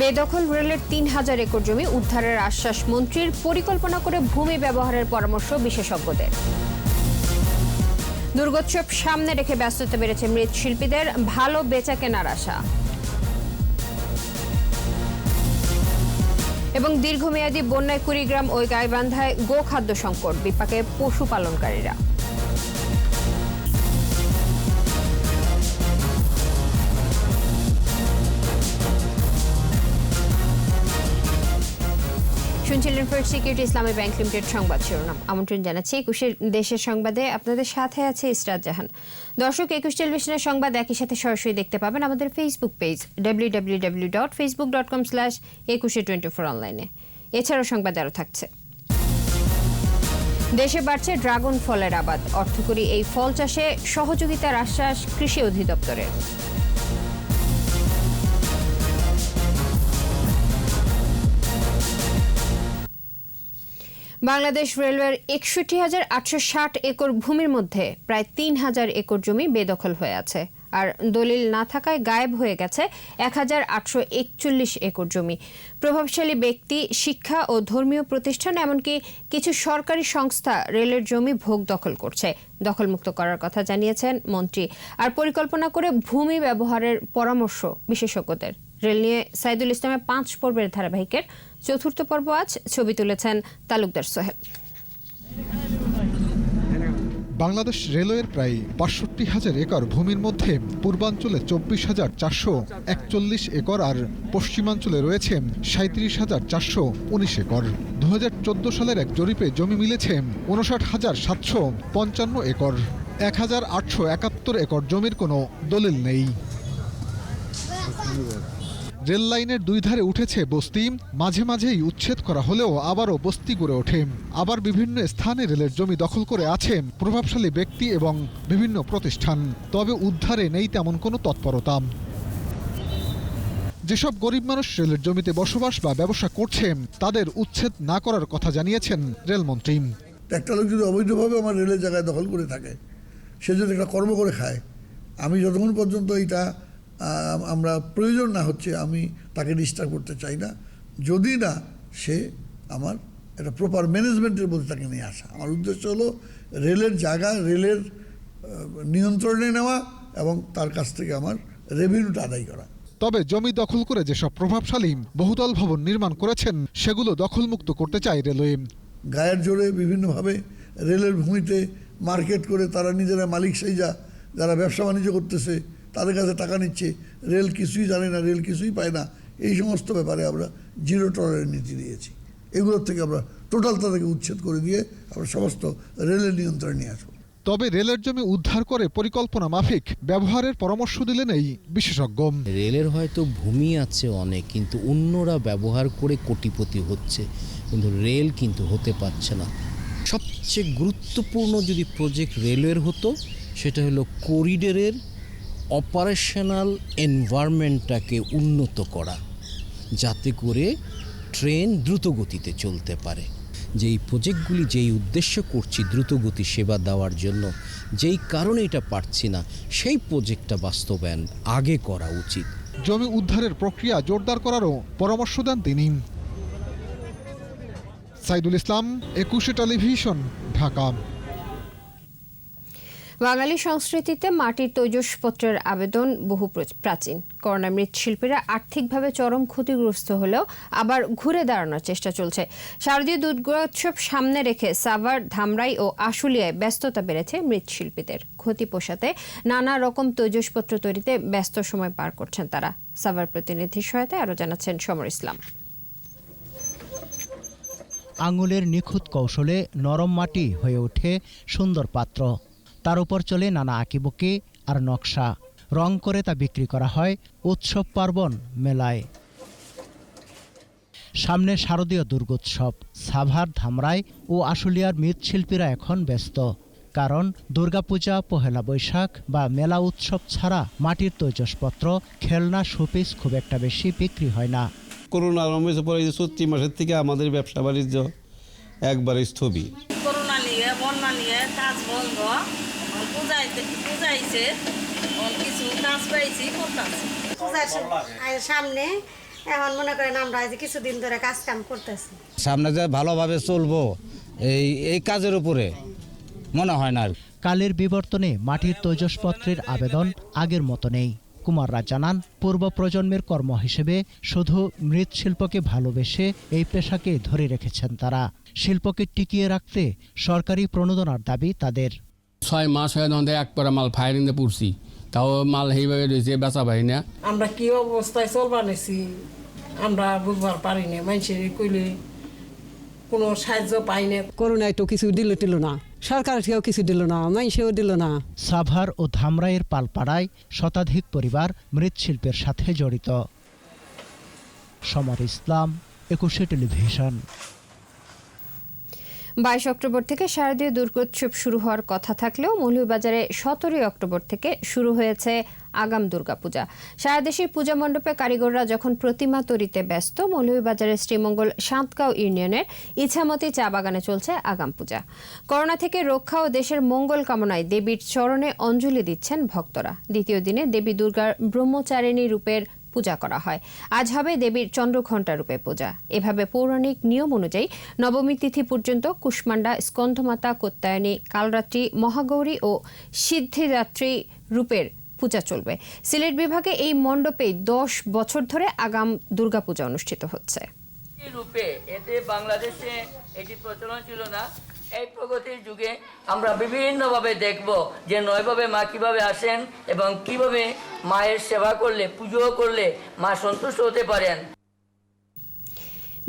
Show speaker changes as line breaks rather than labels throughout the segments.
বেদখল রেলের তিন হাজার একর জমি উদ্ধারের আশ্বাস মন্ত্রীর পরিকল্পনা করে ভূমি ব্যবহারের পরামর্শ বিশেষজ্ঞদের। দুর্গোৎসব সামনে রেখে ব্যস্ততা বেড়েছে মৃৎশিল্পীদের ভালো বেচা কেনার আশা। এবং দীর্ঘমেয়াদী বন্যায় কুড়িগ্রাম ওই গাইবান্ধায় গোখাদ্য সংকট, বিপাকে পশুপালনকারীরা। শুনছিলেন first security Islami bank limited সংবাদ শিরোনাম। আমন্ত্রণ জানাচ্ছি একুশের দেশের সংবাদে। আপনাদের সাথে আছে ইসরাত জাহান। দর্শক, একুশ টেলিভিশনের সংবাদ একই সাথে সরাসরি দেখতে পাবেন আমাদের Facebook page W W W dot Facebook dot com slash একুশে টোয়েন্টি ফোর অনলাইনে এছাড়াও সংবাদ আরও থাকছে। দেশে বাড়ছে ড্রাগন ফলের আবাদ। অর্থকরী এই ফল চাষে সহযোগিতার আশ্বাস কৃষি অধিদপ্তরের। বাংলাদেশ রেলওয়ের একষট্টি হাজার আটশো ষাট একর ভূমির মধ্যে প্রায় তিন হাজার একর জমি বেদখল হয়ে আছে। আর দলিল না থাকায় গায়েব হয়ে গেছে এক হাজার আটশো একচল্লিশ একর জমি। প্রভাবশালী ব্যক্তি, শিক্ষা ও ধর্মীয় প্রতিষ্ঠান এমনকি কিছু সরকারি সংস্থা রেলের জমি ভোগ দখল করছে। দখলমুক্ত করার কথা জানিয়েছেন মন্ত্রী। আর পরিকল্পনা করে ভূমি ব্যবহারের পরামর্শ বিশেষজ্ঞদের। রেল নিয়ে সাইদুল ইসলামের পাঁচ পর্বের ধারাবাহিকের চতুর্থ পর্ব আজ ছবি তুলেছেন তালুকদার সোহেল।
বাংলাদেশ রেলওয়ের প্রায় বাষট্টি হাজার একর ভূমির মধ্যে পূর্বাঞ্চলে চব্বিশ হাজার চারশো একচল্লিশ একর আর পশ্চিমাঞ্চলে রয়েছে সাঁত্রিশ হাজার চারশো উনিশ একর। দু হাজার চোদ্দ সালের এক জরিপে জমি মিলেছে উনষাট হাজার সাতশো পঞ্চান্ন একর। এক হাজার আটশো একাত্তর একর জমির কোনো দলিল নেই। রেল লাইনের দুই ধারে উঠেছে বস্তি। মাঝে মাঝেই উচ্ছেদ করা হলেও আবারও বস্তি গড়ে ওঠে। আবার বিভিন্ন স্থানে রেলের জমি দখল করে আছে প্রভাবশালী ব্যক্তি এবং বিভিন্ন প্রতিষ্ঠান। তবে উদ্ধারে নেই তেমন কোনো তৎপরতা। যেসব গরিব মানুষ রেলের জমিতে বসবাস বা ব্যবসা করছে, তাদের উচ্ছেদ না করার কথা জানিয়েছেন রেলমন্ত্রী।
একটা লোক যদি অবৈধভাবে আমার রেলের জায়গায় দখল করে থাকে, সে যদি একটা কর্ম করে খায়, আমি যতক্ষণ পর্যন্ত এইটা আমরা প্রয়োজন না হচ্ছে আমি তাকে ডিস্টার্ব করতে চাই না। যদি না সে আমার একটা প্রপার ম্যানেজমেন্টের মধ্যে তাকে নিয়ে আসা। আমার উদ্দেশ্য হলো রেলের জায়গা রেলের নিয়ন্ত্রণে নেওয়া এবং তার কাছ থেকে আমার রেভিনিউটা আদায় করা।
তবে জমি দখল করে যেসব প্রভাবশালী বহুতল ভবন নির্মাণ করেছেন সেগুলো দখলমুক্ত করতে চায় রেলওয়ে।
গায়ের জোরে বিভিন্নভাবে রেলের ভূমিতে মার্কেট করে তারা নিজেরা মালিক সেই যা যারা ব্যবসা বাণিজ্য করতেছে তাদের কাছে টাকা নিচ্ছে রেল কিছুই জানে না রেল কিছুই পায় না। এই সমস্ত ব্যাপারে আমরা জিরো টলারের নীতি দিয়েছি। এগুলোর থেকে আমরা টোটাল তাদেরকে উচ্ছেদ করে দিয়ে আমরা সমস্ত রেলের নিয়ন্ত্রণে নিয়ে আসব।
তবে রেলের জমি উদ্ধার করে পরিকল্পনা মাফিক ব্যবহারের পরামর্শ দিলেন এই বিশেষজ্ঞ।
রেলের হয়তো ভূমি আছে অনেক কিন্তু অন্যরা ব্যবহার করে কোটিপতি হচ্ছে। কিন্তু রেল কিন্তু হতে পারছে না। সবচেয়ে গুরুত্বপূর্ণ যদি প্রজেক্ট রেলের হতো সেটা হলো করিডোরের অপারেশনাল এনভায়রনমেন্টটাকে উন্নত করা, যাতে করে ট্রেন দ্রুত গতিতে চলতে পারে। যেই প্রজেক্টগুলি যেই উদ্দেশ্য করছি দ্রুতগতি সেবা দেওয়ার জন্য, যেই কারণে এটা পারছি না, সেই প্রজেক্টটা বাস্তবায়ন আগে করা উচিত।
জমি উদ্ধারের প্রক্রিয়া জোরদার করারও পরামর্শ দেন তিনি। সাইদুল ইসলাম, একুশে টেলিভিশন, ঢাকা।
বাঙালি সংস্কৃতিতে মাটির তৈজসপত্রের আবেদন বহু প্র- প্রাচীন। করোনা মৃৎশিল্পীরা আর্থিকভাবে চরম ক্ষতিগ্রস্ত হলেও আবার ঘুরে দাঁড়ানোর চেষ্টা চলছে। শারদীয় দুর্গোৎসব সামনে রেখে সাভার, ধামরাই ও আশুলিয়ায় ব্যস্ততা বেড়েছে মৃৎশিল্পীদের। ক্ষতি পোষাতে নানা রকম তৈজসপত্র তৈরিতে ব্যস্ত সময় পার করছেন তারা। সাভার প্রতিনিধির সহায়তায় আরও জানাচ্ছেন সমর ইসলাম।
আঙুলের নিখুঁত কৌশলে নরম মাটি হয়ে ওঠে সুন্দর পাত্র। তার উপর চলে নানা আঁকিবুকি আর নকশা। রং করে তা বিক্রি করা হয় উৎসব পার্বণ মেলায়। সামনে শারদীয় দুর্গোৎসব। সাভার ধামরাই ও আশুলিয়ার মৃৎশিল্পীরা এখন ব্যস্ত। কারণ দুর্গাপূজা পহেলা বৈশাখ বা মেলা উৎসব ছাড়া মাটির তৈজসপত্র খেলনা শোপিস খুব একটা বেশি বিক্রি হয় না।
করোনা আরম্ভ হয়েছে পরে চৈত্রি মাসের থেকে আমাদের ব্যবসা বাণিজ্য একবারে স্থবির।
করোনা নিয়ে বন্যা নিয়ে কাজ বন্ধ। পূজাইতে পূজাইছে কিছু কাজ পাইছি করতেছি
পূজার সামনে এখন মনে করেন আমরা আজ কিছুদিন ধরে কাজ কাম করতেছি।
সামনে যে ভালোভাবে চলবো এই এই কাজের উপরে মনে হয় না
কালের বিবর্তনে মাটির তৈজসপত্রের আবেদন আগের মতো নেই। কুমাররা জানান পূর্ব প্রজন্মের কর্ম হিসেবে শুধু মৃৎশিল্পকে ভালোবেসে এই পেশাকে ধরে রেখেছেন তারা। শিল্পকে টিকিয়ে রাখতে সরকারি প্রণোদনার দাবি তাদের।
ছয় মাস হয়ে তখন এক পরে মাল ফায়ারিং দিয়ে পড়ছি। তাও মাল সেইভাবে রয়েছে বেচা পাই না।
আমরা কি অবস্থায় চলবা নেছি আমরা বুঝবার পারি না। মানুষের কইলে কোনো সাহায্য পাই না।
করোনায় তো কিছু দিল টিল না সরকার থেকেও কিছু দিল না মানুষেও দিল না।
সাভার ও ধামরাইয়ের পালপাড়ায় শতাধিক পরিবার মৃৎশিল্পের সাথে জড়িত। সমর ইসলাম একুশে টেলিভিশন।
বাইশ অক্টোবর থেকে শারদীয় দুর্গোৎসব শুরু হওয়ার কথা থাকলেও মৌলভীবাজারে সতেরোই অক্টোবর থেকে শুরু হয়েছে আগাম দুর্গাপূজা। সারা দেশের পূজা মণ্ডপে কারিগররা যখন প্রতিমা তৈরিতে ব্যস্ত, মৌলভীবাজারের শ্রীমঙ্গল সাঁতগাঁও ইউনিয়নের ইছামতি চা বাগানে চলছে আগাম পূজা। করোনা থেকে রক্ষা ও দেশের মঙ্গল কামনায় দেবীর চরণে অঞ্জলি দিচ্ছেন ভক্তরা। দ্বিতীয় দিনে দেবী দুর্গার ব্রহ্মচারিণী রূপের পূজা করা হয়। আজ হবে দেবীর চন্দ্রঘণ্টা রূপে পূজা। এভাবে পৌরাণিক নিয়ম অনুযায়ী নবমী তিথি পর্যন্ত কুষ্মান্ডা স্কন্ধমাতা কোত্তায়নী, কালরাত্রি, মহাগৌরী ও সিদ্ধিদাত্রী রূপের পূজা চলবে। সিলেট বিভাগে এই মণ্ডপে দশ বছর ধরে আগাম দুর্গাপূজা অনুষ্ঠিত হচ্ছে।
রূপে এতে বাংলাদেশে এটি প্রচলন ছিল না। এই প্রগতির যুগে আমরা বিভিন্নভাবে দেখব যে নয়ভাবে মা কীভাবে আসেন এবং কীভাবে মায়ের সেবা করলে পুজো করলে মা সন্তুষ্ট হতে পারেন।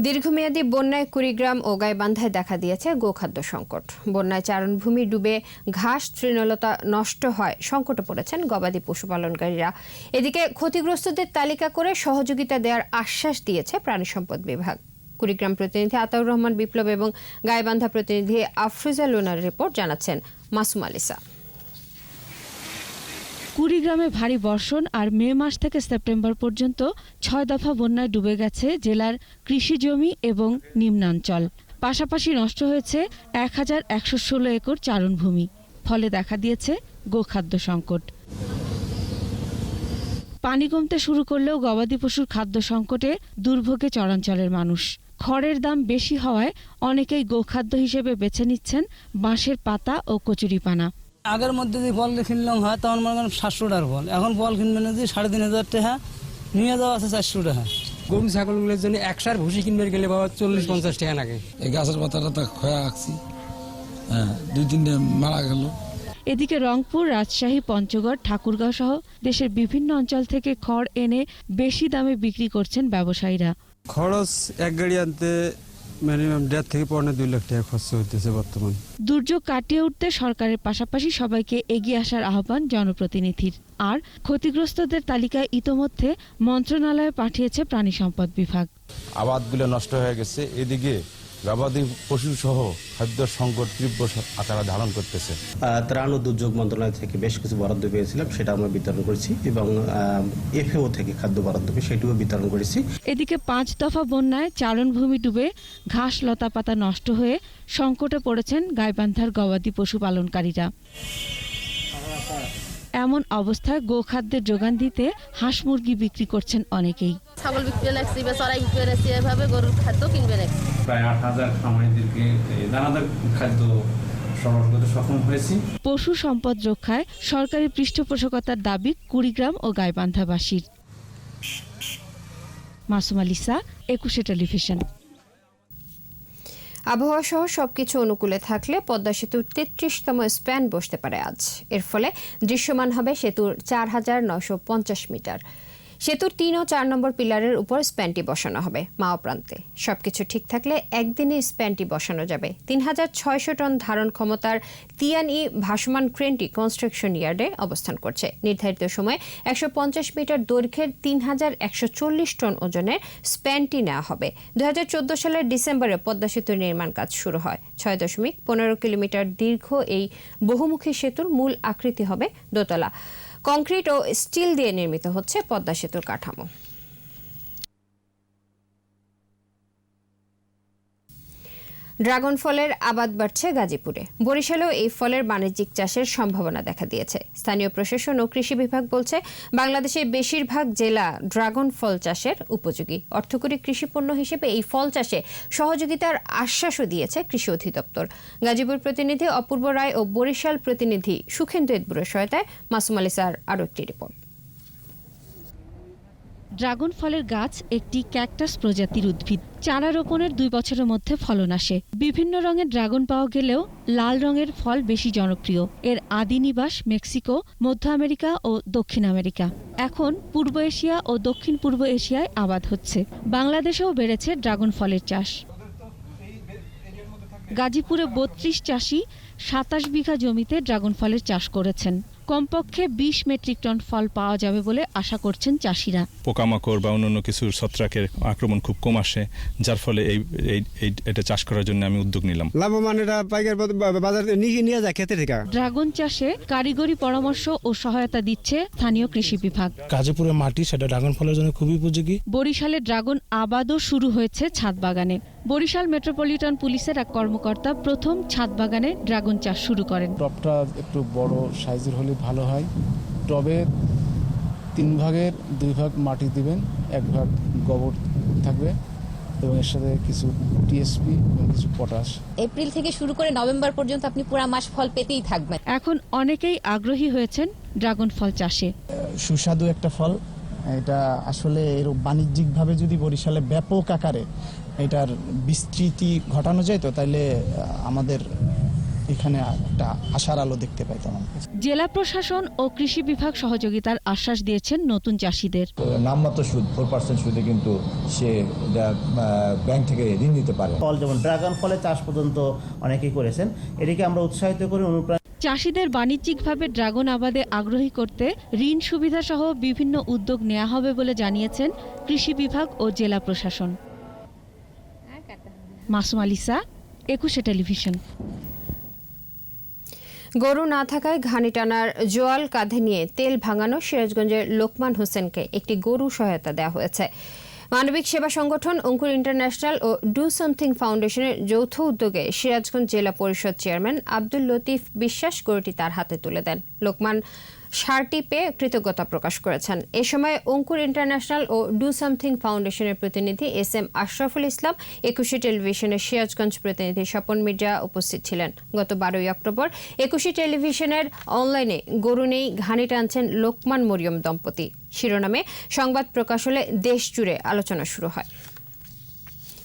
দীর্ঘমেয়াদী বন্যায় কুড়িগ্রাম ও গাইবান্ধায় দেখা দিয়েছে গোখাদ্য সংকট। বন্যায় চারণভূমি ডুবে ঘাস, তৃণলতা নষ্ট হয়, সংকটে পড়েছেন গবাদি পশুপালনকারীরা। এদিকে ক্ষতিগ্রস্তদের তালিকা করে সহযোগিতা দেওয়ার আশ্বাস দিয়েছে প্রাণী সম্পদ বিভাগ। কুড়িগ্রাম প্রতিনিধি আতাউর রহমান বিপ্লব এবং গাইবান্ধা প্রতিনিধি আফরুজা লোনার রিপোর্ট জানাচ্ছেন মাসুম আলিসা।
কুড়িগ্রামে ভারী বর্ষণ আর মে মাস থেকে সেপ্টেম্বর পর্যন্ত ছয় দফা বন্যায় ডুবে গেছে জেলার কৃষি জমি এবং নিম্নাঞ্চল। পাশাপাশি নষ্ট হয়েছে এক হাজার একশো ষোলো একর চারণভূমি। ফলে দেখা দিয়েছে গোখাদ্য সংকট। পানি কমতে শুরু করলেও গবাদি পশুর খাদ্য সংকটে দুর্ভোগে চরাঞ্চলের মানুষ। খড়ের দাম বেশি হওয়ায় অনেকেই গোখাদ্য হিসেবে বেছে নিচ্ছেন বাঁশের পাতা ও কচুরিপানা
আগের মধ্যে যদি ফল কিনলাম হয় তখন মনে করেন সাতশো টাকার ফল। এখন ফল কিনবে না যে সাড়ে তিন হাজার টাকা নিয়ে যাওয়া আছে চারশো টাকা।
গরু ছাগলগুলোর জন্য একসার ভুসি কিনবে গেলে বাবা চল্লিশ পঞ্চাশ টাকা লাগে।
এই গাছের পাতাটা তো খয়া রাখছি। হ্যাঁ দুই তিনটে মারা গেল।
এদিকে রংপুর রাজশাহী পঞ্চগড় ঠাকুরগাঁও সহ দেশের বিভিন্ন অঞ্চল থেকে খড় এনে বেশি দামে বিক্রি করছেন ব্যবসায়ীরা।
খরচ এক গাড়ি আনতে মিনিমাম দেড় থেকে পনেরো দুই লাখ টাকা খরচ হইতেছে বর্তমান।
দুর্যোগ কাটিয়ে উঠতে সরকারের পাশাপাশি সবাইকে এগিয়ে আসার আহ্বান জনপ্রতিনিধির। আর ক্ষতিগ্রস্তদের তালিকায় ইতোমধ্যে মন্ত্রণালয়ে পাঠিয়েছে প্রাণী সম্পদ বিভাগ।
আবাদগুলো নষ্ট হয়ে গেছে। এদিকে গবাদি পশু সহ খাদ্য সংকট তীব্র আকারে ধারণ করতেছে।
ত্রাণ ও দুর্যোগ মন্ত্রণালয় থেকে বেশ কিছু বরাদ্দ পেয়েছিলাম সেটা আমরা বিতরণ করেছি এবং এফএও থেকে খাদ্য বরাদ্দ পেয়ে সেটিও বিতরণ করেছি।
এদিকে পাঁচ দফা বন্যায় চারণভূমি ডুবে ঘাস লতা পাতা নষ্ট হয়ে সংকটে পড়েছেন গাইবান্ধার গবাদি পশু পালনকারীরা এমন অবস্থায় গোখাদ্যের যোগান দিতে হাঁস মুরগি বিক্রি করছেন অনেকেই।
ছাগল বিক্রি রাখছি বা চড়াই বিক্রি রাখছি এভাবে গরুর খাদ্য কিনবে রাখছি
প্রায় আট হাজার খামারিদেরকে দানাদার খাদ্য
পশু সম্পদ রক্ষায় সরকারি পৃষ্ঠপোষকতার দাবি কুড়িগ্রাম ও গাইবান্ধাবাসীর। মাসুম আলিসা একুশে টেলিভিশন।
আবহাওয়া সহ সবকিছু অনুকূলে থাকলে পদ্মা সেতুর তেত্রিশতম স্প্যান বসতে পারে আজ। এর ফলে দৃশ্যমান হবে সেতুর চার হাজার নশো পঞ্চাশ মিটার। সেতুর তিন ও চার নম্বর পিলারের উপর স্প্যানটি বসানো হবে মাও প্রান্তে। সবকিছু ঠিক থাকলে একদিনে স্প্যানটি বসানো যাবে। তিন হাজার ছয়শো টন ধারণ ক্ষমতার তিয়ানই ভাসমান ক্রেনটি কনস্ট্রাকশন ইয়ার্ডে অবস্থান করছে। নির্ধারিত সময়ে একশো পঞ্চাশ মিটার দৈর্ঘ্যের তিন হাজার একশো চল্লিশ টন ওজনের স্প্যানটি নেওয়া হবে। দু হাজার চোদ্দ সালের ডিসেম্বরে পদ্মা সেতুর নির্মাণ কাজ শুরু হয়। ছয় দশমিক পনেরো কিলোমিটার দীর্ঘ এই বহুমুখী সেতুর মূল আকৃতি হবে দোতলা। কংক্রিট ও স্টিল দিয়ে নির্মিত হচ্ছে পদ্মা সেতুর কাঠামো। ড্রাগন ফলের আবাদ বাড়ছে গাজীপুরে। বরিশালেও এই ফলের বাণিজ্যিক চাষের সম্ভাবনা দেখা দিয়েছে। স্থানীয় প্রশাসন ও কৃষি বিভাগ বলছে, বাংলাদেশের বেশিরভাগ জেলা ড্রাগন ফল চাষের উপযোগী। অর্থকরী কৃষিপণ্য হিসেবে এই ফল চাষে সহযোগিতার আশ্বাসও দিয়েছে কৃষি অধিদপ্তর। গাজীপুর প্রতিনিধি অপূর্ব রায় ও বরিশাল প্রতিনিধি সুখেন্দু এদবুরের সহায়তায় মাসুম আলী স্যার আরও একটি রিপোর্ট।
ড্রাগন ফলের গাছ একটি ক্যাকটাস প্রজাতির উদ্ভিদ। চারা রোপণের দুই বছরের মধ্যে ফলন আসে। বিভিন্ন রঙের ড্রাগন পাওয়া গেলেও লাল রঙের ফল বেশি জনপ্রিয়। এর আদি নিবাস মেক্সিকো, মধ্য আমেরিকা ও দক্ষিণ আমেরিকা। এখন পূর্ব এশিয়া ও দক্ষিণ পূর্ব এশিয়ায় আবাদ হচ্ছে। বাংলাদেশেও বেড়েছে ড্রাগন ফলের চাষ। গাজীপুরে বত্রিশ চাষি সাতাশ বিঘা জমিতে ড্রাগন ফলের চাষ করেছেন। কমপক্ষে বিশ মেট্রিক টন ফল পাওয়া যাবে বলে আশা করছেন চাষিরা।
পোকামাকড় বা অন্যান্য কিছু ছত্রাকের আক্রমণ খুব কম আসে যার ফলে এই এই- এই- এটা চাষ করার জন্য আমি উদ্যোগ নিলাম।
লাভবান এটা পাইকার বাজার নিয়ে নিয়ে যায় খেতে থেকে।
ড্রাগন চাষে কারিগরি পরামর্শ ও সহায়তা দিচ্ছে স্থানীয় কৃষি বিভাগ।
গাজীপুরের মাটি সেটা ড্রাগন ফলের জন্য খুবই উপযোগী।
বরিশালে ড্রাগন আবাদও শুরু হয়েছে ছাদ বাগানে। বরিশাল মেট্রোপলিটন পুলিশের এক কর্মকর্তা প্রথম ছাদ বাগানে ড্রাগন চাষ শুরু করেন।
টবটা একটু বড় সাইজের হলে ভালো হয়। টবে তিন ভাগের দুই ভাগ মাটি দিবেন এক ভাগ গোবর থাকবে এবং এর সাথে কিছু টিএসপি এবং কিছু পটাশ।
এপ্রিল থেকে শুরু করে নভেম্বর পর্যন্ত আপনি পুরা মাস ফল পেতেই থাকবেন।
এখন অনেকেই আগ্রহী হয়েছেন ড্রাগন ফল চাষে।
সুস্বাদু একটা ফল। এটা আসলে এর বাণিজ্যিকভাবে যদি বরিশালে ব্যাপক আকারে এটার বিস্তৃতি ঘটানো যায় তো তাহলে আমাদের এখানে একটা আশার আলো দেখতে পাই তেমন
জেলা প্রশাসন ও কৃষি বিভাগ সহযোগিতার আশ্বাস দিয়েছেন নতুন চাষিদের।
নামমাত্র সুদ ফোর পার্সেন্ট সুদে কিন্তু সে ব্যাংক থেকে ঋণ নিতে পারে।
ফল যেমন ড্রাগন ফলে চাষ পর্যন্ত অনেকেই করেছেন এটিকে আমরা উৎসাহিত করে অনুপ্রাণিত
চাষিদের বাণিজ্যিকভাবে ড্রাগন আবাদে আগ্রহী করতে ঋণ সুবিধা সহ বিভিন্ন উদ্যোগ নেওয়া হবে বলে জানিয়েছেন কৃষি বিভাগ ও জেলা প্রশাসন। মাসুম আলিসা, একুশে টেলিভিশন।
গরু না থাকায় ঘানি টানার জোয়াল কাঁধে নিয়ে তেল ভাঙানো সিরাজগঞ্জের লোকমান হোসেনকে একটি গরু সহায়তা দেওয়া হয়েছে। মানবিক সেবা সংগঠন অঙ্কুর ইন্টারন্যাশনাল ও ডু সামথিং ফাউন্ডেশনের যৌথ উদ্যোগে সিরাজগঞ্জ জেলা পরিষদ চেয়ারম্যান আব্দুল লতিফ বিশ্বাস গরুটি তার হাতে তুলে দেন। লোকমান সারটি পেয়ে কৃতজ্ঞতা প্রকাশ করেছেন। এ সময় অঙ্কুর ইন্টারন্যাশনাল ও ডু সামথিং ফাউন্ডেশনের প্রতিনিধি এস এম আশরাফুল ইসলাম, একুশে টেলিভিশনের সিরাজগঞ্জ প্রতিনিধি স্বপন মির্জা উপস্থিত ছিলেন। গত বারোই অক্টোবর একুশে টেলিভিশনের অনলাইনে গরু নেই, ঘানি টানছেন লোকমান মরিয়ম দম্পতি। শিরোনামে সংবাদ প্রকাশ হলে দেশ জুড়ে আলোচনা শুরু হয়।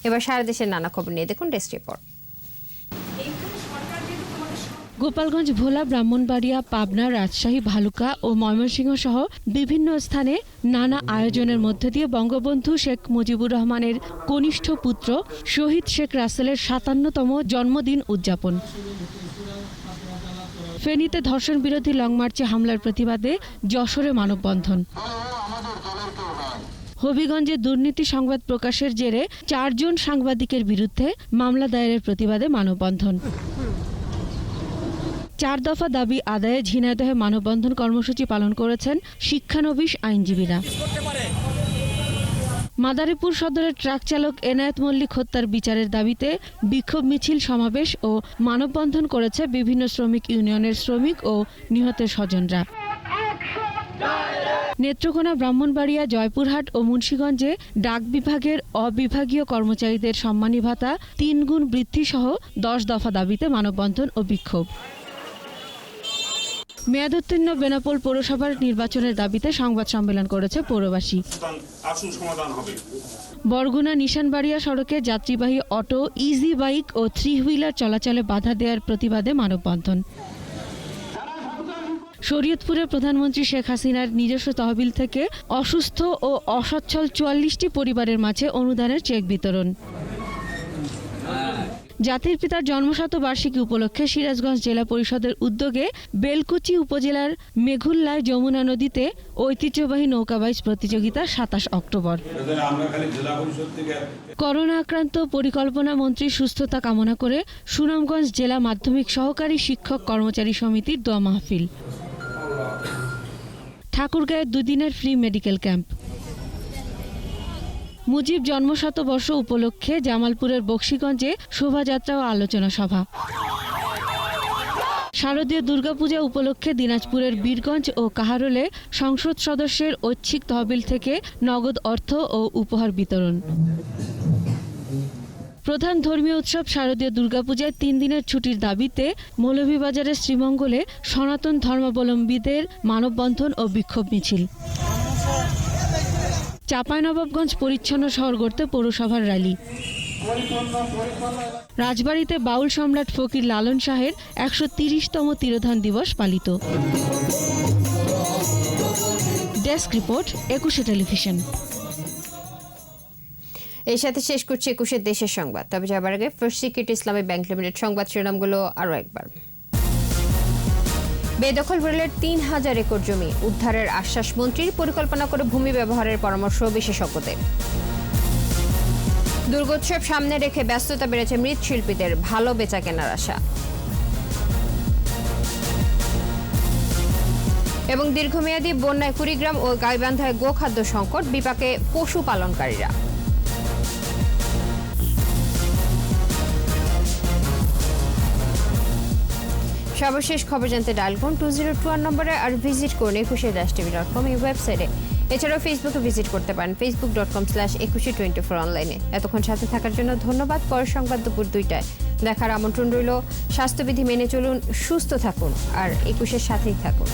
এবার সারা দেশের নানা খবর নিয়ে দেখুন ডেস্ক রিপোর্ট।
গোপালগঞ্জ, ভোলা, ব্রাহ্মণবাড়িয়া, পাবনা, রাজশাহী, ভালুকা ও ময়মনসিংহ সহ বিভিন্ন স্থানে নানা আয়োজনের মধ্য দিয়ে বঙ্গবন্ধু শেখ মুজিবুর রহমানের কনিষ্ঠ পুত্র শহীদ শেখ রাসেলের সাতান্নতম জন্মদিন উদযাপন। ফেনীতে ধর্ষণ বিরোধী লং মার্চে হামলার প্রতিবাদে যশোরে মানববন্ধন। হবিগঞ্জে দুর্নীতি সংবাদ প্রকাশের জেরে চারজন সাংবাদিকের বিরুদ্ধে মামলা দায়েরের প্রতিবাদে মানববন্ধন। চার দফা দাবি আদায়ে ঝিনাইদহে মানববন্ধন কর্মসূচি পালন করেছেন শিক্ষানবিশ আইনজীবীরা। মাদারীপুর সদরের ট্রাক চালক এনায়েত মল্লিক হত্যার বিচারের দাবিতে বিক্ষোভ মিছিল, সমাবেশ ও মানববন্ধন করেছে বিভিন্ন শ্রমিক ইউনিয়নের শ্রমিক ও নিহতের স্বজনরা। নেত্রকোনা ব্রাহ্মণবাড়িয়া, জয়পুরহাট ও মুন্সীগঞ্জে ডাক বিভাগের অবিভাগীয় কর্মচারীদের সম্মানী ভাতা তিন গুণ বৃদ্ধি সহ দশ দফা দাবিতে মানববন্ধন ও বিক্ষোভ। মেয়াদোত্তীর্ণ বেনাপোল পৌরসভার নির্বাচনের দাবিতে সংবাদ সম্মেলন করেছে পৌরবাসী। বরগুনা নিশানবাড়িয়া সড়কে যাত্রীবাহী অটো ইজি বাইক ও থ্রি হুইলার চলাচলে বাধা দেওয়ার প্রতিবাদে মানববন্ধন। শরীয়তপুরে প্রধানমন্ত্রী শেখ হাসিনার নিজস্ব তহবিল থেকে অসুস্থ ও অসচ্ছল চুয়াল্লিশটি পরিবারের মাঝে অনুদানের চেক বিতরণ। জাতির পিতার জন্মশত বার্ষিকী উপলক্ষে সিরাজগঞ্জ জেলা পরিষদের উদ্যোগে বেলকুচি উপজেলার মেঘুল্লায় যমুনা নদীতে ঐতিহ্যবাহী নৌকাবাইজ প্রতিযোগিতা সাতাশ অক্টোবর। করোনা আক্রান্ত পরিকল্পনা মন্ত্রীর সুস্থতা কামনা করে সুনামগঞ্জ জেলা মাধ্যমিক সহকারী শিক্ষক কর্মচারী সমিতির দোয়া মাহফিল। ঠাকুরগাঁয়ের দুদিনের ফ্রি মেডিকেল ক্যাম্প। মুজিব জন্মশতবর্ষ উপলক্ষে জামালপুরের বক্সিগঞ্জে শোভাযাত্রা ও আলোচনা সভা। শারদীয় দুর্গাপূজা উপলক্ষে দিনাজপুরের বীরগঞ্জ ও কাহারোলে সংসদ সদস্যের ঐচ্ছিক তহবিল থেকে নগদ অর্থ ও উপহার বিতরণ। প্রধান ধর্মীয় উৎসব শারদীয় দুর্গাপূজায় তিন দিনের ছুটির দাবিতে মৌলভীবাজারের শ্রীমঙ্গলে সনাতন ধর্মাবলম্বীদের মানববন্ধন ও বিক্ষোভ মিছিল। চাঁপাইনবাবগঞ্জ পরিচ্ছন্ন শহর গড়তে পৌরসভার র্যালি। রাজবাড়িতে বাউল সম্রাট ফকির লালন শাহের একশো তিরিশতম তিরোধান দিবস পালিত। Desk report, Ekushey television.
এর সাথে শেষ করছি একুশের দেশের সংবাদ। তবে যাবার আগে First Security Islami Bank Limited সংবাদ শিরোনামগুলো আরও একবার। বেদখল রেলের তিন হাজার একর জমি। উদ্ধারের আশ্বাস মন্ত্রীর পরিকল্পনা করে ভূমি ব্যবহারের পরামর্শ বিশেষজ্ঞদের। দুর্গোৎসব সামনে রেখে ব্যস্ততা বেড়েছে মৃৎশিল্পীদের ভালো বেচা কেনার আশা। এবং দীর্ঘমেয়াদী বন্যায় কুড়িগ্রাম ও গাইবান্ধায় গোখাদ্য সংকট, বিপাকে পশুপালনকারীরা। সর্বশেষ খবর জানতে ডায়াল করুন টু জিরো টু ওয়ান নম্বরে আর ভিজিট করুন একুশে ড্যাশ টিভি ডট কম এই ওয়েবসাইটে। এছাড়াও ফেসবুকে ভিজিট করতে পারেন Facebook dot com slash Ekushey twenty four অনলাইনে এতক্ষণ সাথে থাকার জন্য ধন্যবাদ, পরের সংবাদ দুপুর দুইটায়। দেখার আমন্ত্রণ রইল, স্বাস্থ্যবিধি মেনে চলুন, সুস্থ থাকুন, আর একুশের সাথেই থাকুন।